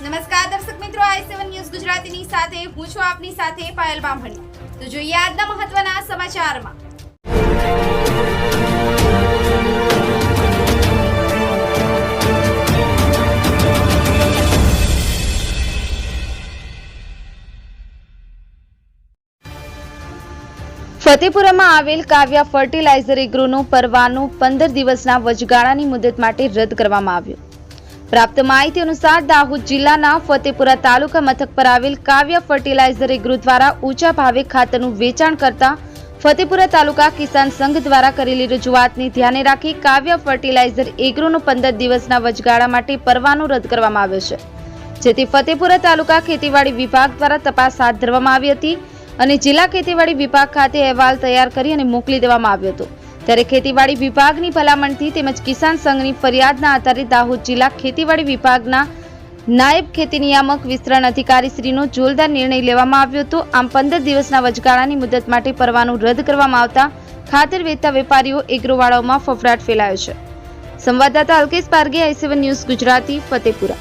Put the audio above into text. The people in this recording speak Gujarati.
નમસ્કાર, દર્શક મિત્રો, આઈ સેવન ન્યૂઝ ગુજરાતીની સાથે, હું છું આપની સાથે પાયલ બામણી. તો જોઈએ આજના મહત્વના સમાચારમાં. ફતેપુરામાં આવેલ કાવ્યા ફર્ટિલાઇઝર એગ્રોનું પરવાનું પંદર દિવસના વચગાળાની મુદત માટે રદ કરવામાં આવ્યું. પ્રાપ્ત માહિતી અનુસાર દાહોદ જિલ્લાના ફતેપુરા તાલુકા મથક પર આવેલ કાવ્ય ફર્ટિલાઇઝર એગ્રો દ્વારા ઊંચા ભાવે ખાતરનું વેચાણ કરતા ફતેપુરા તાલુકા કિસાન સંઘ દ્વારા કરેલી રજૂઆતને ધ્યાને રાખી કાવ્ય ફર્ટિલાઇઝર એગ્રોનો પંદર દિવસના વચગાળા માટે પરવાનો રદ કરવામાં આવ્યો છે. જેથી ફતેપુરા તાલુકા ખેતીવાડી વિભાગ દ્વારા તપાસ હાથ ધરવામાં આવી હતી અને જિલ્લા ખેતીવાડી વિભાગ ખાતે અહેવાલ તૈયાર કરી અને મોકલી દેવામાં આવ્યો હતો. ત્યારે ખેતીવાડી વિભાગની ભલામણથી તેમજ કિસાન સંઘની ફરિયાદના આધારે દાહોદ જિલ્લા ખેતીવાડી વિભાગના નાયબ ખેતી નિયામક વિસ્તરણ અધિકારી શ્રીનો જોરદાર નિર્ણય લેવામાં આવ્યો હતો. આમ પંદર દિવસના વચગાળાની મુદત માટે પરવાનું રદ કરવામાં આવતા ખાતર વેચતા વેપારીઓ એગ્રોવાળાઓમાં ફફડાટ ફેલાયો છે. સંવાદદાતા અલ્કેશ પારગે આઈ ન્યૂઝ ગુજરાતી, ફતેપુરા.